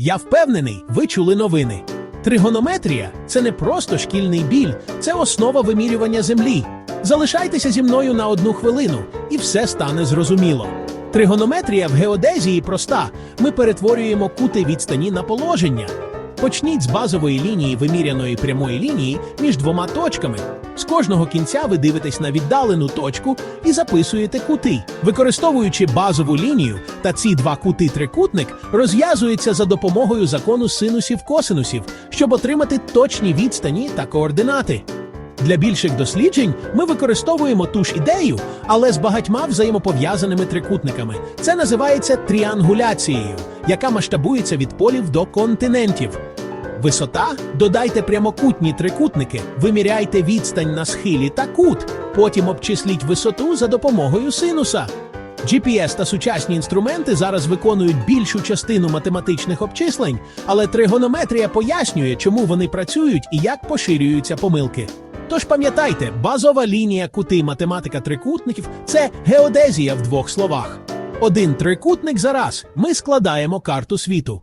Я впевнений, ви чули новини. Тригонометрія це не просто шкільний біль, це основа вимірювання землі. Залишайтеся зі мною на одну хвилину, і все стане зрозуміло. Тригонометрія в геодезії проста. Ми перетворюємо кути відстані на положення. Почніть з базової лінії виміряної прямої лінії між двома точками. З кожного кінця ви дивитесь на віддалену точку і записуєте кути. Використовуючи базову лінію та ці два кути трикутник розв'язується за допомогою закону синусів косинусів, щоб отримати точні відстані та координати. Для більших досліджень ми використовуємо ту ж ідею, але з багатьма взаємопов'язаними трикутниками. Це називається тріангуляцією, яка масштабується від полів до континентів. Висота додайте прямокутні трикутники, виміряйте відстань на схилі та кут, потім обчисліть висоту за допомогою синуса. GPS та сучасні інструменти зараз виконують більшу частину математичних обчислень, але тригонометрія пояснює, чому вони працюють і як поширюються помилки. Тож пам'ятайте, базова лінія кути математика трикутників це геодезія в двох словах. Один трикутник за раз ми складаємо карту світу.